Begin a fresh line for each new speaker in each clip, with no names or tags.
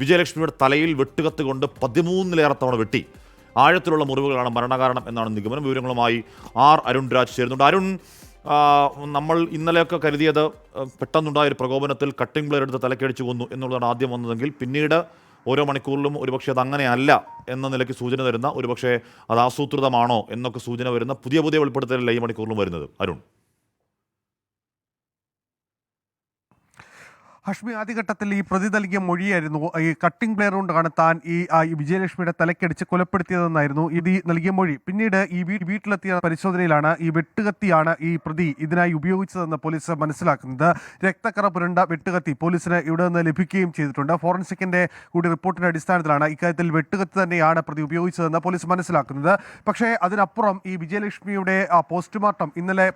വിജയലക്ഷ്മിയുടെ തലയിൽ വെട്ടുകത്ത് കൊണ്ട് പതിമൂന്നിലേറെ തവണ വെട്ടി. ആഴത്തിലുള്ള മുറിവുകളാണ് മരണകാരണം എന്നാണ് നിഗമനം. വിവരങ്ങളുമായി ആർ അരുൺ രാജ് ചേരുന്നുണ്ട്. അരുൺ നമ്മൾ ഇന്നലെയൊക്കെ കരുതിയത് പെട്ടെന്നുണ്ടായ ഒരു പ്രകോപനത്തിൽ കട്ടിംഗ് ബ്ലേഡ് എടുത്ത് തലക്കടിച്ചു കൊന്നു എന്നുള്ളതാണ് ആദ്യം വന്നതെങ്കിൽ പിന്നീട് ഓരോ മണിക്കൂറിലും ഒരുപക്ഷെ അത് അങ്ങനെയല്ല എന്ന നിലയ്ക്ക് സൂചന തരുന്ന ഒരുപക്ഷെ അത് ആസൂത്രിതമാണോ എന്നൊക്കെ സൂചന വരുന്ന പുതിയ പുതിയ വെളിപ്പെടുത്തലല്ല ഈ മണിക്കൂറിലും വരുന്നത്. അരുൺ.
ഹഷ്മി ആദ്യഘട്ടത്തിൽ ഈ പ്രതി നൽകിയ മൊഴിയായിരുന്നു. ഈ കട്ടിംഗ് പ്ലെയർ കൊണ്ടാണ് താൻ ഈ വിജയലക്ഷ്മിയുടെ തലക്കടിച്ച് കൊലപ്പെടുത്തിയതെന്നായിരുന്നു ഇത് നൽകിയ മൊഴി. പിന്നീട് ഈ വീട്ടിലെത്തിയ പരിശോധനയിലാണ് ഈ വെട്ടുകത്തിയാണ് ഈ പ്രതി ഇതിനായി ഉപയോഗിച്ചതെന്ന് പോലീസ് മനസ്സിലാക്കുന്നത്. രക്തക്കറ പുരണ്ട വെട്ടുകത്തി പോലീസിന് ഇവിടെ നിന്ന് ലഭിക്കുകയും ചെയ്തിട്ടുണ്ട്. ഫോറൻസിക്കിന്റെ കൂടി റിപ്പോർട്ടിന്റെ അടിസ്ഥാനത്തിലാണ് ഇക്കാര്യത്തിൽ വെട്ടുകത്തി തന്നെയാണ് പ്രതി ഉപയോഗിച്ചതെന്ന് പോലീസ് മനസ്സിലാക്കുന്നത്. പക്ഷേ അതിനപ്പുറം ഈ വിജയലക്ഷ്മിയുടെ പോസ്റ്റ്മോർട്ടം ഇന്നലെ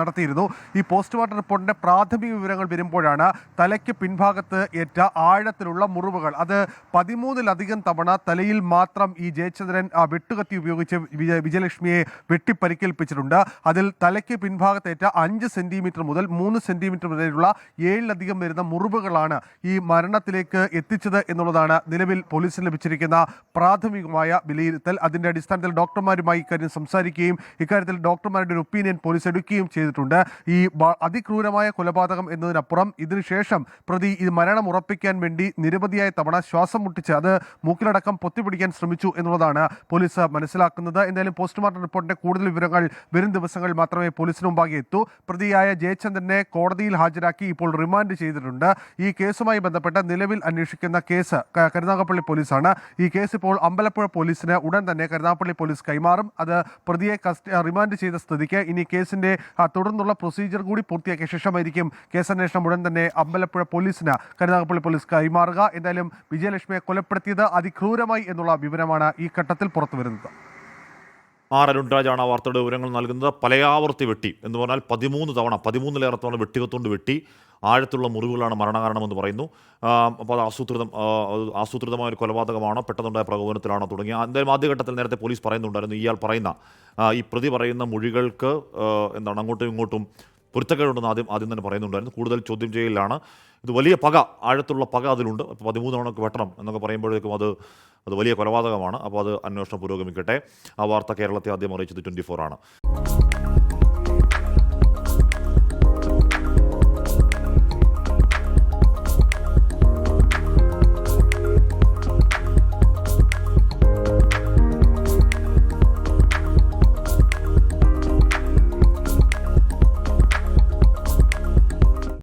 നടത്തിയിരുന്നു. ഈ പോസ്റ്റ്മോർട്ടം റിപ്പോർട്ടിന്റെ പ്രാഥമിക വിവരങ്ങൾ വരുമ്പോഴാണ് തലയ്ക്ക് പിൻഭാഗത്ത് ഏറ്റ ആഴത്തിലുള്ള മുറിവുകൾ. അത് പതിമൂന്നിലധികം തവണ തലയിൽ മാത്രം ഈ ജയചന്ദ്രൻ വെട്ടുകത്തി ഉപയോഗിച്ച് വിജയ വിജയലക്ഷ്മിയെ വെട്ടിപ്പരിക്കേൽപ്പിച്ചിട്ടുണ്ട്. അതിൽ തലയ്ക്ക് പിൻഭാഗത്തേറ്റ അഞ്ച് സെന്റിമീറ്റർ മുതൽ മൂന്ന് സെന്റിമീറ്റർ വരെയുള്ള ഏഴിലധികം വരുന്ന മുറിവുകളാണ് ഈ മരണത്തിലേക്ക് എത്തിച്ചത് എന്നുള്ളതാണ് നിലവിൽ പോലീസിന് ലഭിച്ചിരിക്കുന്ന പ്രാഥമികമായ വിലയിരുത്തൽ. അതിന്റെ അടിസ്ഥാനത്തിൽ ഡോക്ടർമാരുമായി ഇക്കാര്യം സംസാരിക്കുകയും ഇക്കാര്യത്തിൽ ഡോക്ടർമാരുടെ ഒരു ഒപ്പീനിയൻ പോലീസ് എടുക്കുകയും ചെയ്തിട്ടുണ്ട്. ഈ അതിക്രൂരമായ കൊലപാതകം എന്നതിനപ്പുറം ഇതിനുശേഷം പ്രതി ഇത് മരണം ഉറപ്പിക്കാൻ വേണ്ടി നിരവധിയായ തവണ ശ്വാസം മുട്ടിച്ച് അത് മൂക്കിലടക്കം പൊത്തിപ്പിടിക്കാൻ ശ്രമിച്ചു എന്നുള്ളതാണ് പോലീസ് മനസ്സിലാക്കുന്നത്. എന്തായാലും പോസ്റ്റ്മോർട്ടം റിപ്പോർട്ടിന്റെ കൂടുതൽ വിവരങ്ങൾ വരും ദിവസങ്ങളിൽ മാത്രമേ പോലീസിന് മുമ്പാകെ എത്തൂ. പ്രതിയായ ജയചന്ദ്രനെ കോടതിയിൽ ഹാജരാക്കി ഇപ്പോൾ റിമാൻഡ് ചെയ്തിട്ടുണ്ട്. ഈ കേസുമായി ബന്ധപ്പെട്ട് നിലവിൽ അന്വേഷിക്കുന്ന കേസ് കരുനാഗപ്പള്ളി പോലീസാണ്. ഈ കേസ് ഇപ്പോൾ അമ്പലപ്പുഴ പോലീസിന് ഉടൻ തന്നെ കരുനാഗപ്പള്ളി പോലീസ് കൈമാറും. അത് പ്രതിയെ റിമാൻഡ് ചെയ്ത സ്ഥിതിക്ക് ഇനി കേസിന്റെ തുടർന്നുള്ള പ്രൊസീജിയർ കൂടി പൂർത്തിയാക്കിയ ശേഷമായിരിക്കും കേസന്വേഷണം ഉടൻ തന്നെ അമ്പലപ്പുഴ പോലീസിന് കരുനാഗപ്പള്ളി പോലീസ് കൈമാറുക. എന്തായാലും വിജയലക്ഷ്മിയെ കൊലപ്പെടുത്തിയത് അതിക്രൂരമായി എന്നുള്ള വിവരമാണ് ഈ ഘട്ടത്തിൽ പുറത്തുവരുന്നത്
ആർ അരുൺരാജാണ് ആ വാർത്തയുടെ വിവരങ്ങൾ നൽകുന്നത്. പലയാവർത്തി വെട്ടി എന്ന് പറഞ്ഞാൽ പതിമൂന്ന് തവണ പതിമൂന്നിലേറെ തവണ വെട്ടികത്തുകൊണ്ട് വെട്ടി ആഴത്തുള്ള മുറിവുകളാണ് മരണകാരണമെന്ന് പറയുന്നു. അപ്പോൾ അത് ആസൂത്രിതം ആസൂത്രിതമായ ഒരു കൊലപാതകമാണോ? പെട്ടെന്നുണ്ടായ പ്രകോപനത്തിലാണോ തുടങ്ങിയ? എന്തായാലും ആദ്യഘട്ടത്തിൽ നേരത്തെ പോലീസ് പറയുന്നുണ്ടായിരുന്നു. ഇയാൾ പറയുന്ന ഈ പ്രതി പറയുന്ന മൊഴികൾക്ക് എന്താണ് അങ്ങോട്ടും ഇങ്ങോട്ടും പൊരുത്തക്കേടുണ്ടെന്ന് ആദ്യം ആദ്യം തന്നെ പറയുന്നുണ്ടായിരുന്നു. കൂടുതൽ ചോദ്യം ചെയ്യലാണ് ഇത് വലിയ പക ആഴത്തുള്ള പക അതിലുണ്ട്. അപ്പോൾ പതിമൂന്ന് തവണക്ക് വെട്ടണം എന്നൊക്കെ പറയുമ്പോഴേക്കും അത് അത് വലിയ കൊലപാതകമാണ്. അപ്പോൾ അത് അന്വേഷണം പുരോഗമിക്കട്ടെ. ആ വാർത്ത കേരളത്തെ ആദ്യം അറിയിച്ചത് ട്വന്റി ആണ്.